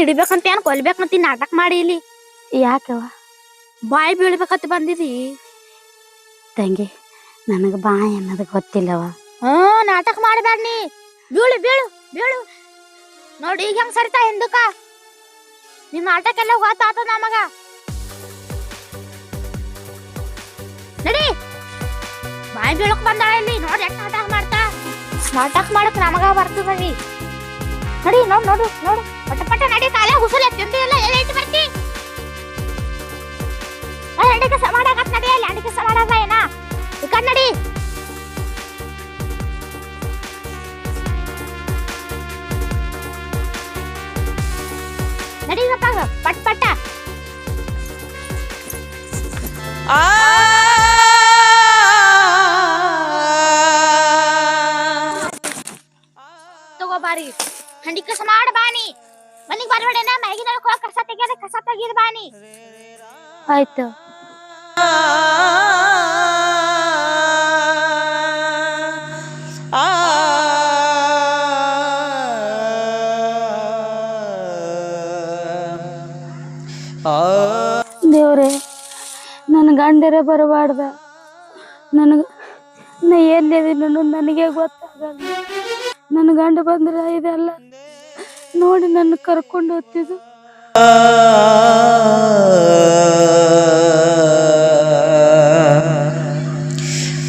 ನಮ್ಮ ಹಿಡಿಬೇಕಂತ ಏನ್ ಕೊಲ್ಬೇಕಂತ ನಾಟಕ ಮಾಡಿ ಇಲ್ಲಿ? ಯಾಕವ ಬಾಯಿ ಬೀಳ್ಬೇಕಂತ ಬಂದಿದಿ? ತಂಗಿ ನನಗೆ ಬಾಯಿ ಅನ್ನೋದು ಗೊತ್ತಿಲ್ಲವ ಹ್ಮ್ ನಾಟಕ ಮಾಡಬೇಡ ನೀ. ಬೀಳು ಬೀಳು ಬೀಳು. ನೋಡಿ ಈಗ ಹೆಂಗ್ ಸರಿತಾ ಹಿಂದಕ್ಕ ನಿನ್ ನಾಟಕ ಎಲ್ಲ ಗೊತ್ತಾತ ನಮಗ? ನಡಿ. ಬಾಯಿ ಬೀಳಕ್ ಬಂದಾಳ ಇಲ್ಲಿ. ನೋಡಿ ಎಷ್ಟು ನಾಟಕ ಮಾಡ್ತಾ. ನಾಟಕ ಮಾಡಕ್ ನಮಗ ಬರ್ತದ ನಡಿ ನೋಡ್ ನೋಡು ನೋಡು. ಪಟ ಪಟ ನಡಿ ಕಾಲೇ ಹುಸುಲ ತಿಂದು ಎಲ್ಲ ಎಲ್ಲ ಬರ್ತಿ ಬರ್ತಿ ಅಂಡಿ ಕೆಲಸ ಮಾಡಾಕತ್ ನಡಿ ಅಲ್ಲಿ? ಅಂಡಿ ಕೆಲಸ ಆಯ್ತು. ದೇವ್ರೆ, ನನ್ನ ಗಂಡರೇ ಬರಬಾರ್ದ. ನನಗೆ ನಾ ಎಲ್ಲಿದ್ದೀನೋ ನನಗೆ ಗೊತ್ತಾಗಲ್ಲ. ನನ್ನ ಗಂಡ ಬಂದ್ರೆ ಇದೆಲ್ಲ ನೋಡಿ ನನ್ನ ಕರ್ಕೊಂಡು ಹೋಗ್ತಿದ್ದು.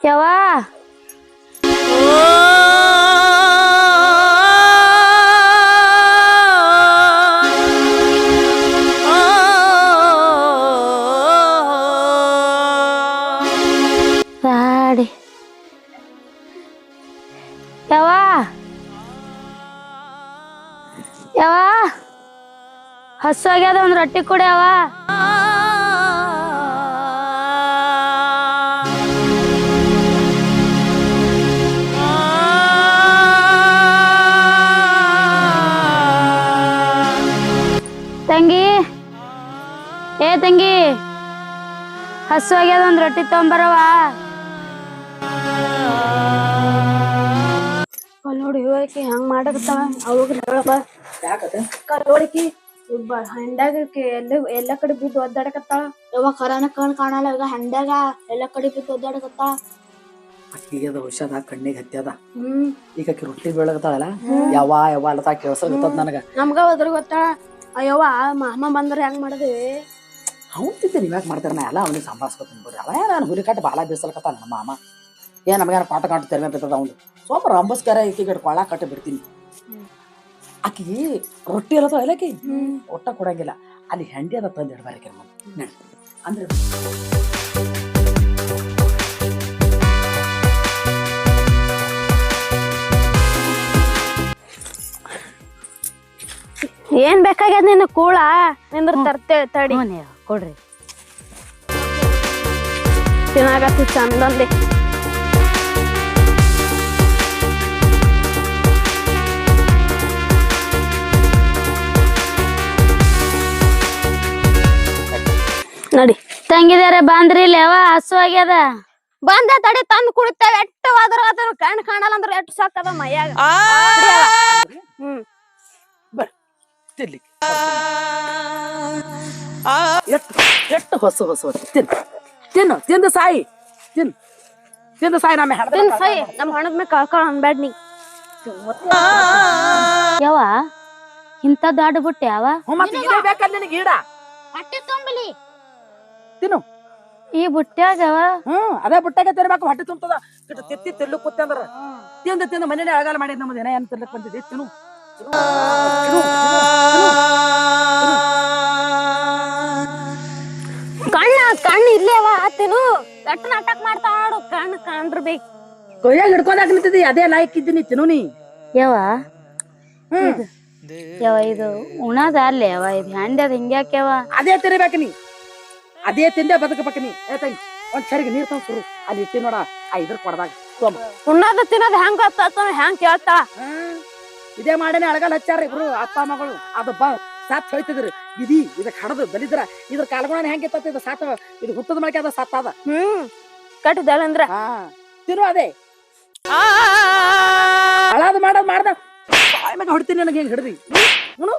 ಯವ್ವ ದಾಡಿ ಯವ್ವ ಯವ್ವ ಹಸು ಆಗ್ಯದ ಒಂದು ರೊಟ್ಟಿ ಕೊಡಿ ಏ ತಂಗಿ ಹಸು ಆಗ್ಯದ ಒಂದ್ ರೊಟ್ಟಿ ತಗೊಂಬರವ ನೋಡಿ ಇವಕ್ಕೆ ಹೆಂಗ್ ಮಾಡಕತ್ತಾವ ಅವಾಗ ಹೇಳಪ್ಪ ಕಲ್ಲೋಡಿಕಿ ಹಂಡ್ಯಾಗ ಎಲ್ಲ ಎಲ್ಲ ಕಡೆ ಬಿದ್ದು ಒದ್ದಾಡಕತ್ತಾಳ. ಯಾವ ಕರಾನ ಕಣ್ ಕಾಣಲ್ಲ ಈಗ ಹಂಡ್ಯಾಗ ಎಲ್ಲ ಕಡೆ ಬಿದ್ದು ಒದ್ದಾಡಕತ್ತಾಳ. ಅಕ್ಕಿಗೆ ಅದು ಹುಷಾದ ಕಣ್ಣಿಗೆ ಹತ್ಯದ ಹ್ಮ್. ಈಗ ಆಕಿ ರೊಟ್ಟಿ ಬೀಳಕತ್ತಾಳಲ್ಲ ಯಾವ ಯಾವ ಅಲ್ಲತಾ ಗೊತ್ತದ ನನಗ. ನಮ್ಗ ಹೋದ್ರ ಗೊತ್ತಾಳ. ಅಯ್ಯವ್ವ ಮಾಮ ಬಂದ್ರ ಹೆಂಗ್ ಮಾಡದೆ? ಅವ್ನು ತಿಂತೀನಿ ಇವಾಗ ಮಾಡ್ತಾರೆ ನಾ ಎಲ್ಲ ಅವ್ನಿಗೆ ಸಂಭಾಳಿಸ್ಕೊತೀನಿ ಬರ್ರಿ ಅವ ನಾನು ಹುಲಿ ಕಟ್ಟಿ ಬಾಳ ಬೀಸಲ್ಕತ್ತಾನ ನಮ್ಮ ಮಾಮ. ಏ ನಮಗೇನು ಪಾಠ ಕಾಟು ತೆರಮೆ ಬಿತ್ತದ ಅವನು. ಸ್ವಲ್ಪ ರಂಬಸ್ಕಾರ ಗಿಡ ಕೊಳ್ಳ ಕಟ್ಟಿ ಬಿಡ್ತೀನಿ. ಆಕಿ ರೊಟ್ಟಿ ಅಲ್ಲದ ಎಲ್ಲಕಿ ಒಟ್ಟ ಕೊಡಂಗಿಲ್ಲ. ಅಲ್ಲಿ ಹೆಂಡಿ ಅದ ತಂದು ಇಡ್ಬಾರಿ ನಮ್ಮ ಅಂದ್ರೆ ಏನ್ ಬೇಕಾಗ್ಯದ ನಿನ್ನ ಕೂಳ? ನಿಂದ್ರ ತರ್ತೇವೆ ತಡಿ. ಕೊಡ್ರಿ. ತಿನ್ನಾಗತ್ತು ಚಂದಂದೆ ನೋಡಿ. ತಂಗಿದಾರೆ ಬಂದ್ರಿ ಇಲ್ಲಿ ಯಾವ ಹಸು ಆಗ್ಯದ ಬಂದ ತಡಿ ತಂದ್ ಕುಡಿತೇವೆ. ಎಟ್ಟು ಆದ್ರೂ ಅದ್ರ ಕಣ್ ಕಾಣಲ್ಲ ಅಂದ್ರೆ ಎಟ್ಟು ಸಾಕದ ಮೈಯಾಗ. ಹ್ಮ್. ತಿನ್ಲಿಕ್ಕೆ. ಎಷ್ಟು ಎಷ್ಟು ಹೊಸ ಹೊಸ ತಿನ್ ತಿನ್ ತಿನ್ನು ತಿಂದು ಸಾಯಿ ತಿನ್ ತಿಂದು ಸಾಯಿ ನಮ್ಮ ಹೆಣ ತಿನ್ ಸಾಯಿ ನಮ್ಮ ಹಣದ ಮೇಲೆ ಕಳ್ಕೊಳ ಅನ್ಬೇಡ ನೀ. ಯಾವ ಇಂಥ ದೊಡ್ಡ ಬುಟ್ಟಿ ಯಾವ ಬೇಕಲ್ಲ ನಿನಗೆ ಈಡ? ಹೊಟ್ಟೆ ತುಂಬಲಿ. ತಿನ್ನು. ಈ ಬುಟ್ಟ್ಯಾಗ ಹ್ಮ್ ಅದೇ ಬುಟ್ಟಾಗೆ ತಿನ್ಬೇಕು ಹೊಟ್ಟೆ ತುಂಬತದ. ತಿತ್ತಿ ತಿಲ್ಲು ಕೂತೆ ಅಂದ್ರ. ತಿಂದು ತಿಂದು ಮನೇಲಿ ಅಳಗಾಲ ಮಾಡಿದ್ ನಮ್ದು ಏನ ಏನ್ ತಿರ್ಲಕ್ ಬಂದಿದೆ ತಿನ್ನು. ಇಲ್ಲೇ ಅವ ಆತೇನು ಎಟ್ಟು ನಾಟಕ ಮಾಡ್ತಾ ಆಡು ಕಣ್ಣು ಕಾಣ್ರಬೇಕು. ಕೊಯ್ಯಾಗ ಹಿಡ್ಕೊಂಡಾಗ ನಿಂತಿದ್ದಿ ಅದೇ ಲಾಯ್ಕ್ ಇದ್ದೀನಿ ತಿನ್ನು ನೀ. ಯಾವ ಹ್ಮ್. ಯವ ಇದು ಉಣದ ಅಲ್ಲೇ ಯವ ಇದು ಹ್ಯಾಂಡ್ ಅದ ಹಿಂಗ್ಯಾಕ್ಯವ ಅದೇ ತಿನ್ಬೇಕು ನೀ. ಅದೇ ತಿಂದೆ ಬದುಕಬೇಕು ನೀ. ಏ ತಂಗಿ ಒಂದ್ ಸರಿಗೆ ನೀರ್ ತಂದ್ ಸುರು ಅಲ್ಲಿ ಇಟ್ಟಿ ನೋಡ ಆ ಇದ್ರ ಕೊಡದಾಗ. ತೊಂಬ ಉಣ್ಣದ ತಿನ್ನೋದ್ ಹೆಂಗ್ ಗೊತ್ತಾತ ಹೆಂಗ್ ಕೇಳ್ತಾ. ಇದೇ ಮಾಡೇನೆ ಅಳಗಲ್ ಹಚ್ಚಾರ ಇಬ್ರು ಅಪ್ಪ ಮಗಳು ಅದು ಬಾ. ಸಾತ್ ಹೋಯ್ತಿದ್ರು ಇದಿ ಇದಕ್ ಹಡದು ಬಲಿದ್ರ ಇದ್ರ ಕಾಲ್ಗೊಣ ಹೆಂಗ ಇತ್ತ ಇದು ಸಾತ ಇದು ಹುಟ್ಟದ ಮಳಕೆ ಅದ ಸಾತ್ ಅದ. ಹ್ಮ್. ಕಟ್ಟದಳ ಅಂದ್ರ? ಹಾ. ತಿರು ಅದೇ. ಅಳಾದ ಮಾಡದ್ ಮಾಡ್ದ. ಬಾಯ್ ಮ್ಯಾಗ ಹೊಡ್ತೀನಿ ನನಗೆ ಹೆಂಗ್ ಹಿಡ್ದಿ. ಹುಣು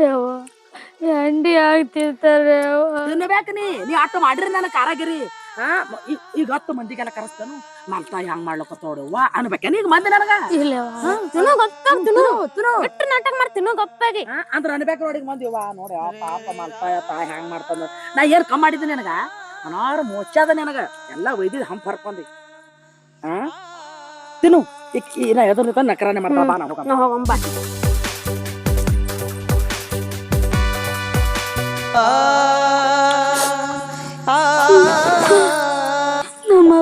ಯವ ಹಂಡಿ ಆಗ್ತಿರ್ತಾರೆ ಯವ ತಿನ್ಬೇಕು ನೀ. ನೀ ಆಟ ಮಾಡಿರಿ ನನಗೆ ಕಾರಾಗಿರಿ. ಹಾ ಈಗ ಹತ್ತು ಮಂದಿಗೆಲ್ಲ ಕರೆಸ್ತಾನು ನನ್ನ ತಾಯಿ ಹಂಗ್ ಮಾಡ್ಲಕತ್ತೋಡು ವಾ ಅನ್ಬೇಕೇನ ಈಗ ಮಂದಿ ನನಗ. ಹಾ, ತಿನ್ನು ಗೊತ್ತಾಗ ತಿನ್ನು ತಿನ್ನು. ಬಿಟ್ಟು ನಾಟಕ ಮಾಡಿ ತಿನ್ನು ಗೊತ್ತಾಗಿ. ಅಂದ್ರ ಅನ್ಬೇಕು ನೋಡಿ ಮಂದಿ ವಾ ನೋಡಿ ಆ ಪಾಪ ಮಲ್ತಾಯ ತಾಯಿ ಹ್ಯಾಂಗ್ ಮಾಡ್ತಾನ ನಾ ಏನ್ ಕಮ್ ಮಾಡಿದ್ದೆ ನನಗ? ಅನಾರು ಮೋಚಾದ ನನಗ. ಎಲ್ಲ ಒಯ್ದಿದ್ ಹಂಪ್ ಹರ್ಕೊಂಡಿ. ಹಾ ತಿನ್ನು. ನಾ ಎದುರು ನಕರಾನೆ ಮಾಡ್ತಾ ಬಾ ನಾ ಹೋಗಂಬ ನಮ್ಮ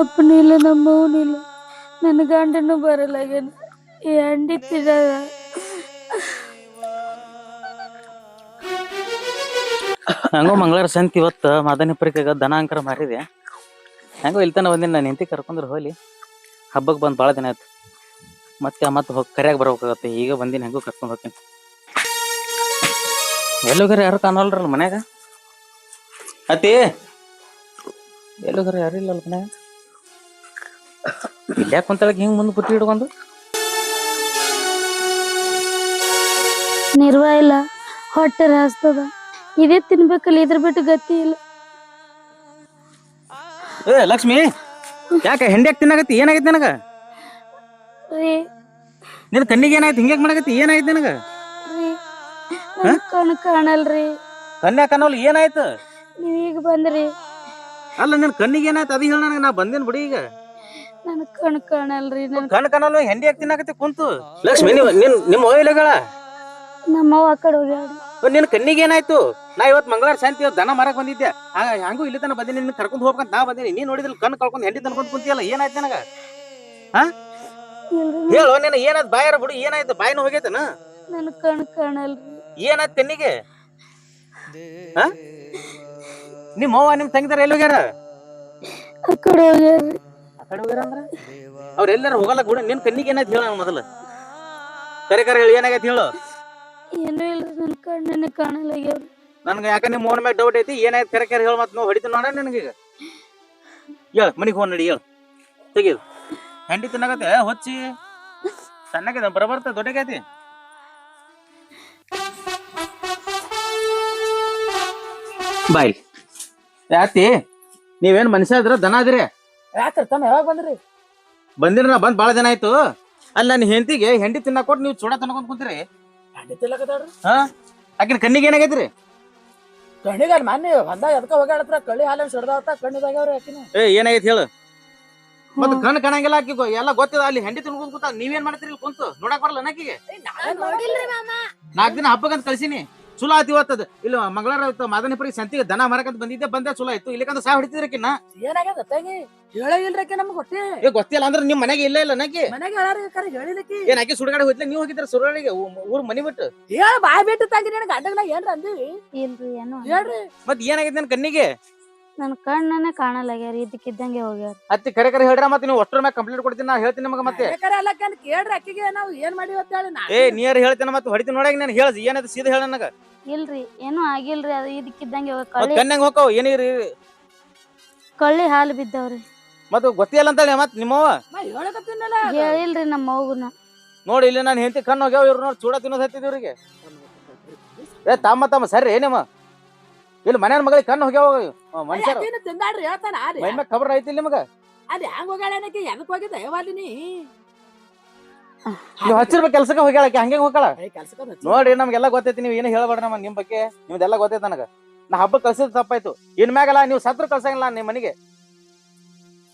ಅಪ್ಪನೂ ಇಲ್ಲ ನಮ್ಮ ಇಲ್ಲ ನನ್ನ ಗಂಡನೂ ಬರಲಾಗ್ಯಾನ ಈ ಅಂಡಿ ತಿನ್ನದ ಹಂಗೋ ಮಂಗಳವಾರ ಸಂತಿ ಇವತ್ತು ಮಾದನಿಪುರಿಕಾಗ ದನ ಅಂಕರ ಮಾರಿದೆ ಹೆಂಗೋ ಇಲ್ತನ ಒಂದಿನ ನಾನು ಹೆಂಡತಿ ಕರ್ಕೊಂಡ್ರೆ ಹೋಲಿ ಹಬ್ಬಕ್ಕೆ ಬಂದು ಭಾಳ ದಿನ ಆಯ್ತು. ಮತ್ತೆ ಮತ್ತೆ ಹೋಗಿ ಕರೆಯಾಗಿ ಬರ್ಬೇಕಾಗತ್ತೆ. ಈಗ ಬಂದಿನಿ, ಹೆಂಗೋ ಕರ್ಕೊಂಡು ಹೋಗ್ತೀನಿ. ಎಲ್ಲೋಗರ ಯಾರು ಕಾಣಲ್ರಲ್ಲ ಮನ್ಯಾಗ? ಅತಿ ಎಲ್ಲೋಗರ ಯಾರು ಇಲ್ಲಲ್ಲ ಮನ್ಯಾಗ? ಇಲ್ಯಾಕ ಕುಂತಳಕ್ಕೆ ಹಿಂಗ್ ಮುಂದ್ ಪುಟ್ಟಿ ಹಿಡ್ಕೊಂಡು? ನಿರ್ವ ಇಲ್ಲ. ಹೊಟ್ಟೆ ರಾಸ್ತದ. ಇದೇ ತಿನ್ಬೇಕಲ್ಲ ಇದ್ರ ಬಿಟ್ಟು ಗತಿ ಇಲ್ಲ. ಏ ಲಕ್ಷ್ಮಿ ಯಾಕೆ ಹೆಂಡ್ಯಾಕ್ ತಿನ್ನಾಗತ್ತಿ ಏನಾಗೈತಿ ನನಗ? ರೀ. ನಿನ್ನ ಕಣ್ಣಿಗೆ ಏನಾಯ್ತು? ಹಿಂಗ್ಯಾಕ್ ಮಾಡಕತ್ತಿ? ಏನಾಯ್ತು ನನಗ? ರೀ. ನನ್ ಕಣ್ ಕಾಣಲ್ರಿ. ಕನ್ಯಾಕ ಅನ್ನೋಲ್ ಏನಾಯ್ತು? ನೀವ್ ಈಗ ಬಂದ್ರಿ. ಅಲ್ಲ ನಿನ್ ಕಣ್ಣಿಗೆ ಏನಾಯ್ತು? ಅದು ಹೇಳ ನನಗೆ ನಾ ಬಂದೇನ್ ಬಿಡಿ ಈಗ. ನನ್ ಕಣ್ ಕಾಣಲ್ರಿ ನನ್ ಕಣ್ ಕಣ್ಣಲ್ಲಿ ಹೆಂಡಿ ಹಾಕಿ ತಿನ್ನಾಕತ್ತಿ ಕುಂತು? ಲಕ್ಷ್ಮಿ ನೀವು ನಿನ್ ನಿಮ್ಮ ಓಯ್ಲಗಳ ನಮ್ಮವ್ವ ಆ ಕಡೆ ಹೋಗ್ಯಾಳ ನಿನ್ ಕಣ್ಣಿಗೆ ಏನಾಯ್ತು? ನಾ ಇವತ್ ಮಂಗಳವಾರ ಶಾಂತಿ ಇವತ್ತು ದನ ಮಾರಕ್ ಬಂದಿದ್ದೆ. ಹಂಗ ಹಂಗೂ ಇಲ್ಲಿ ತನ ಬಂದಿನಿ ನಿನ್ನ ಕರ್ಕೊಂಡ್ ಹೋಗ್ಬೇಕಂತ ನಾ ಬಂದಿನಿ. ನೀನ್ ನೋಡಿದ್ರಲ್ಲಿ ಕಣ್ ಕಳ್ಕೊಂಡ್ ಹೆಂಡಿ ತನ್ಕೊಂಡ್ ಕುಂತಿಯಲ್ಲ ಏನಾಯ್ತು ನನಗ? ಇಲ್ರಿ ಹೇಳು ನಿನ್ನ ಏನಾಯ್ತು ಬಾಯಾರ ಬಿಡು ಏನಾಯ್ತು? ಬಾಯಿನ ಹೋಗೈತನ? ನನ್ ಕಣ್ ಕಾಣಲ್ರಿ. ಏನಾಯ್ತು ಕಣ್ಣಿಗೆ? ಹಾ? ನಿಮ್ಮ ಅವ್ವ ನಿಮ್ ತಂಗಿದಾರ ಎಲ್ಲಿ ಹೋಗ್ಯಾರ? ಆ ಕಡೆ ಹೋಗ್ಯಾರ್ರಿ ಕಡೆ ಹೋಗ್ಯಾರ ಅಂದ್ರ? ಅವ್ರ ಎಲ್ಲಾರ ಹೋಗಲ್ಲ ಕೂಡ ನಿನ್ ಕಣ್ಣಿಗೆ ಏನಾಯ್ತು ಹೇಳ ಮೊದಲು. ಕರೆ ಕರೆ ಹೇಳಿ ಏನಾಗೈತಿ ಹೇಳು. ಏನೂ ಯಾಕ ನನ್ ಕಣ್ಣನ್ನ ಕಾಣಲಾಗ್ಯಾವ್ರಿ ನನ್ಗೆ ಯಾಕೆ ನಿಮ್ಮ ಮೋನ್ ಮ್ಯಾಗ ಡೌಟ್ ಐತಿ ಏನಾಯ್ತು ಕರೆ ಕರೆ ಹೇಳು ಮತ್ತೆ ನಾವು ಹೊಡಿತು ನೋಡ ನನಗೀಗ. ಹೇಳ ಮನಿಗೆ ಹೋಗಿ ನಡಿ ಹೇಳು. ತೆಗೀದು ಹೆಂಡಿ ತಿನ್ನಾಗತ್ತೆ ಹೊಚ್ಚಿ. ಸಣ್ಣಗಿದೆ ಬರಬರ್ತ ದೊಡ್ಡಗೈತಿ. ಬಾಯ್. ಯಾತಿ ನೀವೇನ್ ಮನುಷ್ಯ ಇದ್ರ ದನ ಅದಿರಿ ಯಾಕ್ರಿ ತಮ್ಮ ಯಾವಾಗ ಬಂದ್ರಿ? ಬಂದಿರ ನಾ ಬಂದ್ ಬಾಳ ದಿನ ಆಯ್ತು. ಅಲ್ಲಿ ನನ್ನ ಹೆಂಡತಿಗೆ ಹೆಂಡಿ ತಿನ್ನಾಕ ಕೊಟ್ಟು ನೀವು ಚೂಡ ತಿನ್ಕೊಂಡ್ ಕುಂತೀರಿ. ಹೆಂಡಿ ತಿಲ್ಲಕತ್ತಾಡ್ರಿ ಹಾ? ಆಕಿನ ಕಣ್ಣಿಗೆ ಏನಾಗೈತ್ರಿ? ಕಣ್ಣಿಗೆ ಮಾನ್ಯ ಹೊಂದಾಗ ಎದಕ ಹೋಗ್ಯಾಡತ್ರ ಕಳ್ಳಿ ಹಾಲಿನ ಸಡ್ದಾವತ್ತ ಕಣ್ಣಿದಾಗ್ಯಾವ್ರಿ ಆಕಿನ. ಏ ಏನಾಗೈತಿ ಹೇಳು. ಮತ್ ಕಣ್ ಕಾಣಂಗಿಲ್ಲ ಆಕಿ ಗೊ- ಎಲ್ಲ ಗೊತ್ತಿದ ಅಲ್ಲಿ ಹೆಂಡಿ ತಿನ್ಕೊಂಡ್ ಕೂತ ನೀವೇನ್ ಮಾಡ್ತೀರಿ ಇಲ್ಲಿ ಕುಂತು? ನೋಡಕ್ ಬರಲ್ಲ ನಾಕಿಗೆ ನಾಕ್ ನಾಲ್ಕ್ ದಿನ ಹಬ್ಬಕ್ಕಂತ ಕಳ್ಸಿನಿ. ಚಲೋ ಆತಿ ಇವತ್ತದ ಇಲ್ಲ ಮಂಗಳವಾರ ಮಾದನಿಪುರಿ ಸಂತಿಗೆ ದನ ಮರಕಂತ ಬಂದಿದ್ದೆ ಬಂದೆ ಚಲೋ ಆಯ್ತು. ಇಲ್ಲಿಕಂತ ಸಾ ಹೊಡಿತಿದ್ರಕಿನ್ನ ಏನಾಗ್ಯದ ತಂಗಿ? ಹೇಳೇ ಇಲ್ರಿ ಆಕಿ ನಮ್ಗೆ ಗೊತ್ತೇ ಏ ಗೊತ್ತಿಲ್ಲ ಅಂದ್ರೆ ನಿಮ್ ಮನೆಗೆ ಇಲ್ಲ ಇಲ್ಲ ನಾಕಿ? ಮನೆಗೆ ಹೇಳಾರಿ ಕರೆ ಹೇಳಿಲ್ಲಕಿ ಏನ್ ಆಕಿ ಸುಡಗಾಡಿ ಹೋಯ್ತಿಲ್ಲ ನೀವು ಹೋಗಿದ್ರ ಸುರಳಿಗೆ ಊರ್ ಮನಿ ಬಿಟ್ಟು? ಹೇಳ ಬಾಯ್ ಬಿಟ್ಟು ತಂಗಿ ನಿನ್ ಗಂಡಗ ನಾ ಏನ್ರ ಅಂದಿವಿ ಏನ್ರಿ ಏನೋ? ಹೇಳ್ರಿ. ಮತ್ ಏನಾಗೈತೆ ನನ್ ಕಣ್ಣಿಗೆ? ನನ್ ಕಣ್ಣನ್ನೇ ಕಾಣಲಾಗ್ಯಾರ ಇದಕ್ಕಿದ್ದಂಗೆ ಹೋಗ್ಯಾರ ಅತ್ತಿ ಕರೆ ಕರೆ ಹೇಳ್ರ ಮತ್ತೆ ನೀವು ಅಷ್ಟರ ಮ್ಯಾಗ ಕಂಪ್ಲೇಂಟ್ ಕೊಡ್ತೀನಿ ನಾ ಹೇಳ್ತೀನಿ ನಿಮಗೆ ಮತ್ತೆ. ಕೇಳ್ರಿ ಅಕ್ಕಿಗೆ ನಾವು ಏನ್ ಮಾಡಿವಿ ಅಂತ ಹೇಳಿ ನಾ ಏ ನೀರ್ ಹೇಳ್ತೇನೆ ಮತ್ತೆ ಹೊಡಿತೀನಿ ನೋಡಾಗ ನಾನು ಹೇಳ ಏನದು ಸೀದಾ ಹೇಳ ನನಗ. ಇಲ್ರಿ ಏನೂ ಆಗಿಲ್ರಿ ಅದು ಇದಕ್ಕಿದ್ದಂಗೆ ಕಣ್ಣಂಗ ಮತ್ ಕಳ್ಳಿ ಕಣ್ಣಂಗ್ ಹೋಗವ್ ಏನಿರಿ ಕಳ್ಳಿ ಹಾಲು ಬಿದ್ದವ್ರಿ. ಮತ್ತೆ ಗೊತ್ತಿಲ್ಲ ಅಂತೇಳಿ ಮತ್ ನಿಮ್ಮವ್ವ. ನಾ ಹೇಳಕತ್ತೀನಲ್ಲ ಹೇಳಿಲ್ರಿ ನಮ್ಮ ಮಗುನ ನೋಡಿ ಇಲ್ಲಿ ನಾನು ಹೆಂಡತಿ ಕಣ್ಣು ಹೋಗ್ಯಾವ ಇವ್ರು ನೋಡಿ ಚೂಡ ತಿನ್ನೋದು ಹತ್ತಿದ್ ಇವ್ರಿಗೆ. ಏ ತಮ್ಮ ತಮ್ಮ ಸರಿ ಏನಮ್ಮ ಇಲ್ಲಿ ಮನೆಯ ಮಗಳಿಗೆ ಕಣ್ಣು ಹೋಗ್ಯಾವ ಮನುಷ್ಯರು. ಅಕ್ಕಿನ ತಿಂದಾಡ್ರಿ ಹೇಳ್ತಾನ ಆರಿ ಮೈ ಮ್ಯಾಗ ಖಬರ್ ಐತಿ ನಿಮಗ? ಅದ್ ಹೆಂಗ್ ಹೋಗ್ಯಾಳನಕ್ಕೆ ಎದಕ್ ಹೋಗಿದ್ದ? ಯಾವಾಲಿನಿ ನೀವು ಹಚ್ಚಿರ್ಬೇಕು ಕೆಲ್ಸಕ್ಕೆ ಹೋಗ್ಯಾಳಕ್ಕೆ ಹಂಗೆ ಹೋಗ್ಯಾಳ? ಕೆಲ್ಸಕ್ಕ ನೋಡಿ ನಮ್ಗೆಲ್ಲ ಗೊತ್ತೈತಿ ನೀವು ಏನು ಹೇಳ್ಬೇಡ ನಮ್ಮ ನಿಮ್ ಬಗ್ಗೆ. ನಿಮ್ದೆಲ್ಲ ಗೊತ್ತೈತಿ ನನಗ. ನಾ ಹಬ್ಬ ಕಳ್ಸಿದ್ ತಪ್ಪಾಯ್ತು. ಇನ್ ಮ್ಯಾಗಲ್ಲ ನೀವು ಸತ್ರ ಕಳ್ಸಂಗಿಲ್ಲ ನಿಮ್ಮ ಮನೆಗೆ.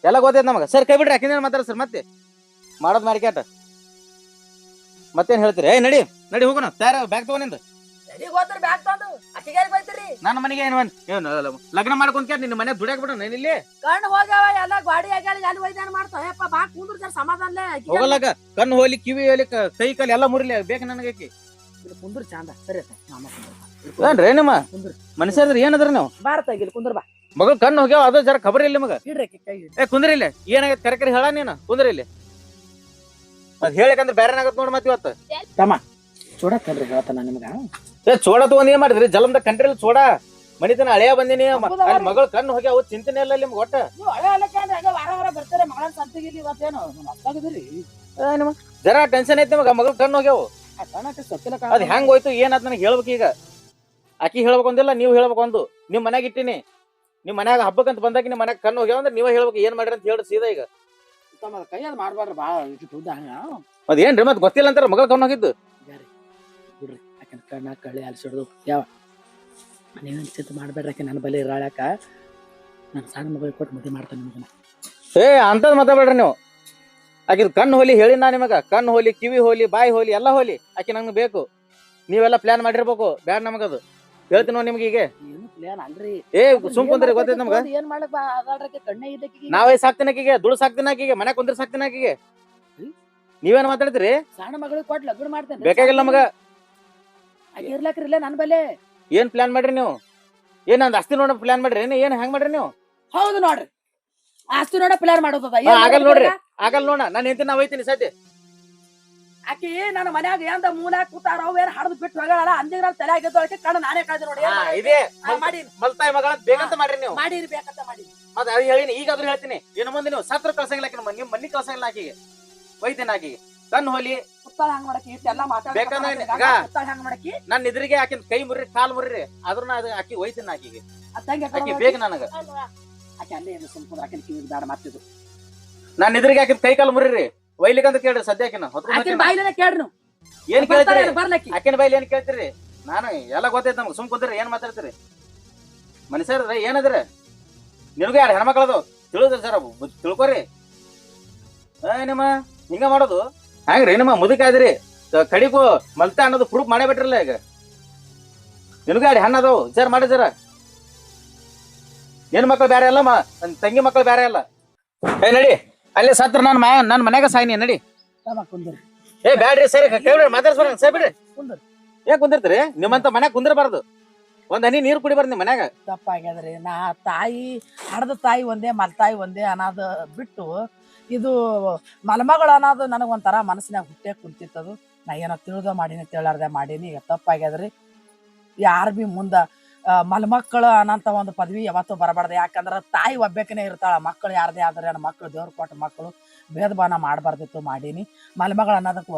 ಎಲ್ಲ ಗೊತ್ತೈತಿ ನಮಗ. ಸರ್ ಕೈ ಬಿಡ್ರಿ ಯಾಕಿಂದ ಮಾತಾಡ ಸರ್ ಮತ್ತೆ. ಮಾಡೋದ್ ಮಾಡಿಕ್ಯಾಟ. ಮತ್ತೇನ್ ಹೇಳ್ತೀರಿ? ಏ ನಡಿ ನಡಿ ಹೋಗೋಣ. ತಯಾರ ಬ್ಯಾಗ್ ತಗೊಂಡಿಂದ ಎಲ್ಲಿಗ್ ಹೋದ್ರಿ ಬ್ಯಾಗ್ ತಂದು ಅಕ್ಕಿಗೆ ಬೈತೀರಿ ನನ್ನ ಮನೆಗೆ ಏನು ಏನು ಲಗ್ನ ಮಾಡ್ಕೊಂತ ನಿನ್ನ ಮನೆ ದುಡ್ಯಾಕ್ ಬಿಡ ನಾನು ಇಲ್ಲಿ? ಕಣ್ಣು ಹೋಗ್ಯಾವ ಎಲ್ಲ ಗಾಡಿ ಆಗ್ಯಾಳ ಅಲ್ಲಿ ಒಯ್ದಾನ ಮಾಡ್ತಾವ? ಯಪ್ಪ ಬಾ ಕುಂದ್ರ ಜರ ಸಮಾಧಾನ ಹೋಗಲ್ಲಾಗ ಕಣ್ಣು ಹೋಲಿ ಕಿವಿ ಹೋಲಿ ಸೈಕಲ್ ಕೈ ಕಾಲು ಎಲ್ಲ ಮುರಿಲಿ ಬೇಕು ನನಗೆ ಕುಂದ್ರ ಚಂದ ಸರಿ ಏನ್ರಿ ನಿಮ್ಮ? ಕುಂದ್ರ. ಮನುಷ್ಯದ್ರ ಏನದ್ರ ನೀವು? ಭಾರತ ಇಲ್ಲಿ ಕುಂದ್ರ ಬಾ. ಮಗ ಕಣ್ಣು ಹೋಗ್ಯಾವ ಅದು ಜರ ಖಬರ್ ಇಲ್ಲ ಮಗ ಆಕಿ ಕೈ. ಏ ಕುಂದ್ರಿ ಇಲ್ಲಿ. ಏನಾಗೈತೆ ಕರೆ ಕರೆ ಹೇಳ ನೀನು. ಕುಂದ್ರಿ ಇಲ್ಲಿ. ಅದ್ ಹೇಳಕಂದ್ರೆ ಬೇರೆ ಆಗತ್ ನೋಡ್ ಮತ್ತೆ ಇವತ್ತು. ತಮ್ಮ ಕಲ್ರಿ ಹೇಳ್ತಾನ ನಿಮ್ಗ. ಏ ಚೋಡ ತಗೊಂಡ್ ಏನ್ ಮಾಡಿದ್ರಿ? ಜಲಮ್ದ ಕಂಟ್ರಿಲ್ ಚೋಡ ಮನಿತನ ಹಳೆಯ ಬಂದಿನಿ. ಮಗಳ ಕಣ್ಣು ಹೋಗ್ಯಾವ ಚಿಂತನೆ ಇಲ್ಲ ನಿಮ್ಗೆ ಒಟ್ಟ. ನೀವು ಹಳೆ ಅಲ್ಲಕ್ಕೆ ಅಂದ್ರೆ ಹಂಗ ವಾರ ವಾರ ಬರ್ತಾರೆ ಮಗಳ ಸಂತಿಗೆ ಇಲ್ಲಿ ಇವತ್ತೇನು ಮತ್ತಾಗಿದ್ರಿ ಏ ನಿಮ್ಮ ಜರ ಟೆನ್ಷನ್ ಐತಿ ನಿಮಗ ಮಗಳ ಕಣ್ಣು ಹೋಗ್ಯಾವ ಅದ್ ಹೆಂಗ್ ಹೋಯ್ತು ಏನಾದ್ ನನಗೆ ಹೇಳ್ಬೇಕು ಈಗ. ಆಕಿ ಹೇಳ್ಬೇಕು ಅಂದಿಲ್ಲ ನೀವು ಹೇಳ್ಬೇಕು ಒಂದು ನಿಮ್ ಮನ್ಯಾಗ ಇಟ್ಟಿನಿ. ನಿಮ್ ಮನ್ಯಾಗ ಹಬ್ಬಕ್ಕಂತ ಬಂದಾಗ ನಿಮ್ ಮನ್ಯಾಗ ಕಣ್ಣು ಹೋಗ್ಯಾವ ಅಂದ್ರೆ ನೀವೇ ಹೇಳ್ಬೇಕು ಏನ್ ಮಾಡ್ರಿ ಅಂತ ಹೇಳಿ ಸೀದಾ ಈಗ. ಮಾಡ್ಬಾರ್ದು ಅದೇನ್ರಿ ಮಾಡ್ಬಾರ್ರಿ ಭಾಳ ಇಟ್ಟು ಉದ್ದ ಹಂಗ ಅದ್ ಏನ್ರಿ ಮತ್ ಗೊತ್ತಿಲ್ಲ ಅಂತಾರ ಮಗಳ ಕಣ್ಣು ಹೋಗಿದ್ದು? ಬಿಡ್ರಿ. ಆಕಿನ ಕಣ್ಣ ಕಳ್ಳಿ ಅಲ್ಸಿಡ್ದು ಯಾವ ನೀವೇನು ಚಿಂತೆ ಮಾಡ್ಬೇಡ್ರಿ ಆಕೆ ನನ್ನ ಬಲಿ ಇರಾಳಕ. ನನ್ನ ಸಣ್ಣ ಮಗಳಿಗೆ ಕೊಟ್ಟು ಮದುವೆ ಮಾಡ್ತಾನೆ ನಿಮ್ಗೆ ಏ ಅಂತದ್ ಮಾತಾಡ್ಬೇಡ್ರಿ ನೀವು. ಆಕಿದ್ ಕಣ್ಣು ಹೋಲಿ ಹೇಳಿ ನಾ ನಿಮಗ. ಕಣ್ಣು ಹೋಲಿ ಕಿವಿ ಹೋಲಿ ಬಾಯಿ ಹೋಲಿ ಎಲ್ಲ ಹೋಲಿ ಆಕೆ ನಂಗೆ ಬೇಕು. ನೀವೆಲ್ಲ ಪ್ಲಾನ್ ಮಾಡಿರ್ಬೇಕು. ಬ್ಯಾಡ ನಮಗದು. ಹೇಳ್ತೀನಿ ನೋಡಿ ನಿಮ್ಗೆ ಈಗ ಏನು ಪ್ಲಾನ್ ಅಲ್ರಿ? ಏ ಸುಮ್ ಕುಂದ್ರಿ ಗೊತ್ತೈತಿ ನಮ್ಗ? ಏನ್ ಮಾಡಕ್ ಬಾ ಅದಾಡ್ರಕ್ಕೆ ಕಣ್ಣೇ ಇದ್ದಕ್ಕೆ ನಾವೇ ಸಾಕ್ತೀನಿ ಆಕಿಗೆ ದುಡ್ಡು ಸಾಕ್ತೀನಿ ಆಕಿಗೆ ಮನೆ ಕುಂದ್ರ ಸಾಕ್ತೀನಿ ಆಕಿಗೆ ನೀವೇನ್ ಮಾತಾಡ್ತೀರಿ? ಸಣ್ಣ ಮಗಳಿಗೆ ಕೊಟ್ಟು ಲಗ್ನ ಮಾಡ್ತೇನೆ. ಬೇಕಾಗಿಲ್ಲ ನಮಗ. ಆಕೆ ನನ್ ಬಲೆ ಏನ್ ಪ್ಲಾನ್ ಮಾಡ್ರಿ ನೀವು? ಏನ್ ಅಸ್ತಿ ನೋಡ ಪ್ಲಾನ್ ಮಾಡ್ರಿ? ಏನ್ ಏನ್ ಹೆಂಗ್ ಮಾಡ್ರಿ ನೀವು? ಹೌದು ನೋಡ್ರಿ. ಅಸ್ತಿ ನೋಡ ಪ್ಲಾನ್ ಮಾಡೋದದ. ಹಾ, ಆಗಲ್ಲ ನೋಡ್ರಿ. ಆಗಲ್ ನೋಡ ನಾನು ಹೆಂಡತಿ ನಾವ್ ಐತೀನಿ ಸದ್ಯ. ಆಕಿ ನನ್ನ ಮನ್ಯಾಗ ಏನ್ ಮೂಲ ಕೂತಾರ ಅವ್ ಏನ್ ಹಡದ್ ಬಿಟ್ಟು ಹೋಗಳಲ್ಲ ಅಂದ್ರೆ ನಾನು ತಲೆ ಆಗಿದ್ದು ಅದಕ್ಕೆ ಕಣ್ಣು ನಾನೇ ಕಳ್ದೆ ನೋಡಿ? ಇದೇ. ಮಾಡಿ. ಮಲ್ತಾಯಿ ಮಗಳ ಅಂತ ಬೇಕಂತ ಮಾಡ್ರಿ ನೀವು. ಮಾಡಿರಿ ಬೇಕಂತ ಮಾಡಿ ಮತ್ತೆ ಅದು ಹೇಳಿನಿ ಈಗಾದ್ರೂ ಹೇಳ್ತೀನಿ. ಏನು ಮುಂದೆ ನೀವು ಸತ್ರ ಕಳ್ಸಂಗಿಲ್ಲ ಆಕಿನ ನಿಮ್ ಮನಿ ಕಳ್ಸಂಗಿಲ್ಲ ಆಕಿಗೆ. ಒಯ್ತೀನಿ ಆಕಿಗೆ ಕಣ್ಣು ಹೋಲಿ. ಕುತ್ತಾಳ ಹಂಗ್ ಮಾಡಕಿ ಇಷ್ಟೆಲ್ಲ ಬೇಕಂದ್ರೆ ಈಗ- ಮಾತಾಡ ಹಂಗ್ ಮಾಡಕಿ ನನ್ನ ಎದುರಿಗೆ ಆಕಿನ ಕೈ ಮುರ್ರಿ ಕಾಲ್ ಮುರ್ರಿ ಅದ್ರನ್ನ ಅದು ಆಕಿ ಒಯ್ತೀನಿ ಆಕಿಗೆ. ಅತ್ತಂಗೆ ಆಕಿ ಬೇಕು ನನಗ. ಆಕೆ ಅಲ್ಲೇ ಏನು ಸುಮ್ಕುದ್ರ ಆಕಿನ ಕಿವಿಗೆ ಬೇಡ ಮಾತಿದ್ದು ನನ್ನ ಎದುರಿಗೆ ಆಕಿನ ಕೈ ಕಾಲ್ ಮುರ್ರಿ ಒಯ್ಲಿಕ್ಕಂತ ಕೇಳ್ರಿ ಸದ್ಯ ಆಕಿನ. ಬಾಯಿಲೇನೆ ಕೇಳ್ರಿ ನೀವು. ಏನ್ ಕೇಳ್ತೀರಿ? ಅಕ್ಕಿನ ಬರ್ಲಕ್ಕಿ. ಆಕಿನ ಬೈಲಿ ಏನ್ ಕೇಳ್ತೀರಿ? ನಾನು ಎಲ್ಲ ಗೊತ್ತೈತೆ ನಮ್ಗೆ ಸುಮ್ ಕುಂದ್ರಿ ಏನ್ ಮಾತಾಡ್ತೀರಿ? ಮನುಷ್ಯರ ಏನದ್ರ? ನಿನಗೂ ಯಾರು ಹೆಣ್ಮಕ್ಳದು ತಿಳಿದ್ರಿ ಸರ್ ತಿಳ್ಕೊರಿ. ಏ ನಿಮ್ಮ ಹಿಂಗ ಮಾಡೋದು? ಹಂಗ್ರಿ ನಿಮ್ಮ ಮುದುಕಾದ್ರಿ ಕಡಿಗೂ ಮಲ್ತ ಅನ್ನೋದು ಪ್ರೂಫ್ ಮಾಡೇ ಬಿಟ್ರಲ್ಲ ಈಗ ನಿನ್ಗಾಡಿ ಹಣ್ಣದವು ವಿಚಾರ ಮಾಡಿ ಜರ. ಏನ್ ಮಕ್ಳು ಬೇರೆ ಅಲ್ಲ ನನ್ನ ನನ್ ತಂಗಿ ಮಕ್ಳು ಬೇರೆ ಅಲ್ಲ. ಏ ನಡಿ. ಅಲ್ಲಿ ಸತ್ರ ನನ್ನ ಮಾ ನನ್ನ ಮನ್ಯಾಗ ಸಾಯ್ನಿ ನಡಿ. ಏ ಬ್ಯಾಡ್ರಿ ಸರಿ ಕೇಳ್ರಿ ಮಾತಾಡ್ಸ್ಬೇಡ ಸರಿ ಬಿಡ್ರಿ. ಕುಂದ್ರಿ. ಏನ್ ಕುಂದಿರ್ತೀರಿ? ನಿಮ್ಮಂತ ಮನ್ಯಾಗ ಕುಂದಿರಬಾರ್ದು. ಒಂದ್ ಹನಿ ನೀರ್ ಕುಡಿಬಾರ್ದು ನಿಮ್ ಮನ್ಯಾಗ. ತಪ್ಪಾಗ್ಯದ್ರಿ. ನಾ ತಾಯಿ ಹಡದ ತಾಯಿ ಒಂದೇ ಮಲ್ತಾಯಿ ಒಂದೇ ಅನ್ನೋದು ಬಿಟ್ಟು, ಇದು ಮಲಮಗಳು ಅನ್ನೋದು ನನಗೆ ಒಂಥರ ಮನಸ್ಸಿನಾಗ ಹುಟ್ಟೆ ಕುಂತಿತ್ತದು ನಾ ಏನೋ ತಿಳಿದ ಮಾಡೀನಿ ತಿಳಾರ್ದೆ ಮಾಡೀನಿ ತಪ್ಪಾಗ್ಯದ್ರಿ. ಯಾರು ಬಿ ಮುಂದ ಮಲ್ಮಕ್ಕಳು ಅನ್ನೋಂಥ ಒಂದು ಪದವಿ ಯಾವತ್ತೂ ಬರಬಾರ್ದು. ಯಾಕಂದ್ರೆ ತಾಯಿ ಒಬ್ಬಾಕಿನೇ ಇರ್ತಾಳ. ಮಕ್ಕಳು ಯಾರದೇ ಆದ್ರೆ ನನ್ನ ಮಕ್ಕಳು ದೇವ್ರು ಕೊಟ್ಟ ಮಕ್ಕಳು ಭೇದ ಭಾವನ ಮಾಡಬಾರ್ದಿತ್ತು ಮಾಡೀನಿ. ಮಲ್ಮಗಳು ಅನ್ನೋದಕ್ಕೂ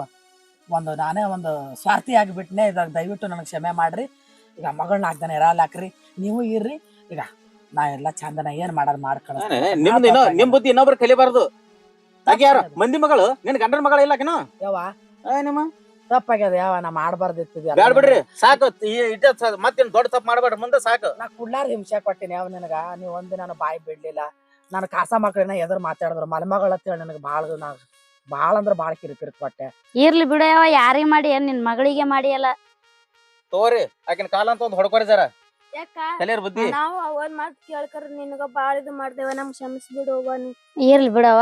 ಒಂದು ನಾನೇ ಒಂದು ಸ್ವಾರ್ಥಿ ಆಗಿಬಿಟ್ಟನೆ ಇದಾಗ ದಯವಿಟ್ಟು ನನಗೆ ಕ್ಷಮೆ ಮಾಡ್ರಿ. ಈಗ ಮಗಳನ್ನ ಹಾಕ್ದಾನೆ ಇರಲ್ಲಾಕ್ರಿ ನೀವು ಇರ್ರಿ. ಈಗ ನಾ ಎಲ್ಲ ಚಂದನ ಏನ್ ಮಾಡಾರ ಮಾಡ್ಕೊಳ್ಳ ನಿಮ್ದು ಇನ್ನೋ ನಿಮ್ ಬುದ್ಧಿ ಇನ್ನೊಬ್ರು ಕಲಿಬಾರ್ದು. ಆಕೆ ಯಾರು? ಮಂದಿ ಮಗಳು? ನಿನ್ ಗಂಡನ ಮಗಳ ಇಲ್ಲ ಆಕಿನ? ಯಾವ ನಿಮ್ಮ? ತಪ್ಪಾಗ್ಯದ ಯಾವ ನಾ ಮಾಡ್ಬಾರ್ದಿತ್ತು ಬ್ಯಾಡ್ ಬಿಡ್ರಿ. ಸಾಕು ಈ ಇಟ್ಟ ಮತ್ತೇನ್ ದೊಡ್ಡ ತಪ್ಪು ಮಾಡ್ಬೇಡ್ರಿ ಮುಂದೆ ಸಾಕು. ನಾ ಕುಡ್ಲಾರ ಹಿಂಸೆ ಕೊಟ್ಟಿನಿ ಯಾವ ನಿನಗ. ನೀವ್ ಒಂದು ನಾನು ಬಾಯಿ ಬಿಡ್ಲಿಲ್ಲ. ನಾನು ಕಾಸ ಮಕ್ಕಳನ್ನ ಎದುರು ಮಾತಾಡಿದ್ರು. ಮಲಮಗಳ ಅಂತೇಳಿ ನನಗೆ ಭಾಳ ನಾ ಭಾಳ ಅಂದ್ರೆ ಭಾಳ ಕಿರಿಕಿರಿ ಕೊಟ್ಟೆ. ಇರ್ಲಿ ಬಿಡವ ಯಾರಿಗೆ ಮಾಡಿ ಏನ್ ನಿನ್ ಮಗಳಿಗೆ ಮಾಡಿ ಅಲ್ಲ. ತಗೋರಿ ಆಕಿನ ಕಾಲ ಅಂತ ಒಂದ್ ಹೊಡ್ಕೊರಿ ಜರ. ಯಾಕ? ಬುದ್ಧಿ. ನಾವು ಅವನ್ ಮಾತ್ ಕೇಳ್ಕರ ನಿನಗ ಬಾಳ ಇದು ಮಾಡ್ದೇವ ನಮ್ ಕ್ಷಮಿಸ್ಬಿಡು ನೀ ಇರ್ಲಿ ಬಿಡವ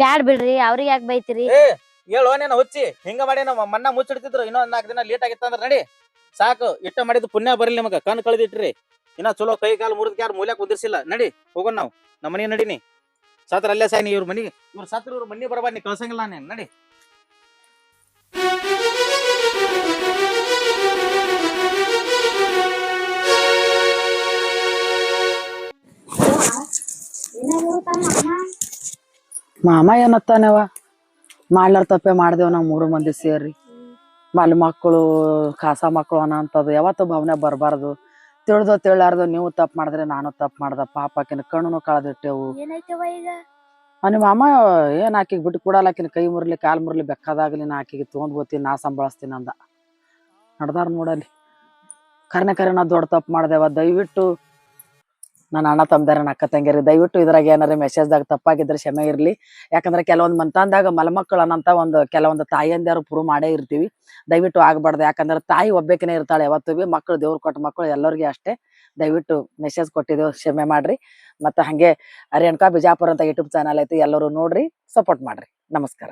ಬ್ಯಾಡ್ ಬಿಡ್ರಿ ಅವ್ರಿಗೆ ಯಾಕೆ ಬೈತಿರಿ? ಏ ಹೇಳು ನೀನು ಹುಚ್ಚಿ. ಹಿಂಗ ಮಾಡಿ ನಮ್ಮ ಮನ್ನ ಮುಚ್ಚಿಡ್ತಿದ್ರು ಇನ್ನೊಂದ್ ನಾಲ್ಕು ದಿನ ಲೇಟ್ ಆಗಿತ್ತ ಅಂದ್ರೆ ನಡಿ. ಸಾಕು ಇಟ್ಟ ಮಾಡಿದ ಪುಣ್ಯ ಬರಲಿ ನಿಮಗ ಕಣ್ ಕಳೆದಿಟ್ರಿ. ಇನ್ನ ಚಲೋ ಕೈ ಕಾಲು ಮುರಿದ್ ಯಾರು ಮೂಲ್ಯಾಕ ಕುದಿರ್ಸಿಲ್ಲ ನಡಿ ಹೋಗೋಣ ನಾವು. ನಮ್ಮ ಮನೆ ನಡಿನಿ. ಸತ್ರ ಅಲ್ಲೇ ಸಾಯ್ನಿ ಇವ್ರ ಮನಿಗೆ. ಇವ್ರ ಸಾತ್ರ ಇವ್ರ ಮನಿ ಬರಬಾರ್ ನೀ ಕಳ್ಸಂಗಿಲ್ಲ ನಾನು. ನಡಿ. ಮಾಮ ಏನತ್ತಾನವ? ಮಾಡ್ಲಾರ ತಪ್ಪೆ ಮಾಡ್ದೇವ್ ನಾವು ಮೂರು ಮಂದಿ ಸೇರಿ. ಮಲ್ ಮಕ್ಕಳು ಕಾಸ ಮಕ್ಕಳು ಅನ್ನೋಂಥದ್ದು ಯಾವತ್ತೂ ಭಾವನೆ ಬರಬಾರ್ದು. ತಿಳಿದೋ ತಿಳಾರ್ದು ನೀವು ತಪ್ಪು ಮಾಡಿದ್ರೆ ನಾನು ತಪ್ಪು ಮಾಡ್ದೆ. ಪಾಪ ಆಕಿನ ಕಣ್ಣು ಕಳೆದಿಟ್ಟೆವು. ನಿಮ್ಮ ಮಾಮ ಏನ್ ಆಕಿಗೆ ಬಿಟ್ಟು ಕೊಡಲ್ಲ ಆಕಿನ ಕೈ ಮುರ್ಲಿ ಕಾಲ್ ಮುರ್ಲಿ ಬೆಕ್ಕದಾಗ್ಲಿ ನಾ ಆಕಿಗೆ ತೊಗೊಂಡ್ ಬೋತೀನಿ ನಾ ಸಂಬಳಸ್ತೀನಿ ಅಂದ. ನಡ್ದಾರ ನೋಡಲ್ಲಿ ಕರ್ನೆ ಕರೆ ನಾ ದೊಡ್ಡ ತಪ್ಪು ಮಾಡ್ದೇವ. ದಯವಿಟ್ಟು ನನ್ನ ಅಣ್ಣ ತಮ್ಮದಾರ ನನ್ನ ಅಕ್ಕ ತಂಗಿಯರಿ, ದಯವಿಟ್ಟು ಇದ್ರಾಗ ಏನಾರ ಮೆಸೇಜ್ದಾಗ ತಪ್ಪಾಗಿದ್ರೆ ಕ್ಷಮೆ ಇರಲಿ. ಯಾಕಂದ್ರೆ ಕೆಲವೊಂದು ಮಂತಾಂದಾಗ ಮಲಮಕ್ಕಳು ಅನ್ನಂತ ಒಂದು ಕೆಲವೊಂದು ತಾಯಿಯಂದ್ಯಾರು ಪ್ರೂವ್ ಮಾಡೇ ಇರ್ತೀವಿ. ದಯವಿಟ್ಟು ಆಗಬಾರ್ದು. ಯಾಕಂದ್ರೆ ತಾಯಿ ಒಬ್ಬಕಿನೇ ಇರ್ತಾಳೆ ಯಾವತ್ತೂ ಬಿ ಮಕ್ಕಳು ದೇವ್ರು ಕೊಟ್ಟ ಮಕ್ಕಳು ಎಲ್ಲರಿಗೆ ಅಷ್ಟೇ. ದಯವಿಟ್ಟು ಮೆಸೇಜ್ ಕೊಟ್ಟಿದ್ದೆವು ಕ್ಷಮೆ ಮಾಡ್ರಿ. ಮತ್ತು ಹಾಗೆ ರೇಣುಕಾ ಬಿಜಾಪುರ ಅಂತ ಯೂಟ್ಯೂಬ್ ಚಾನಲ್ ಐತಿ, ಎಲ್ಲರೂ ನೋಡ್ರಿ ಸಪೋರ್ಟ್ ಮಾಡ್ರಿ. ನಮಸ್ಕಾರ.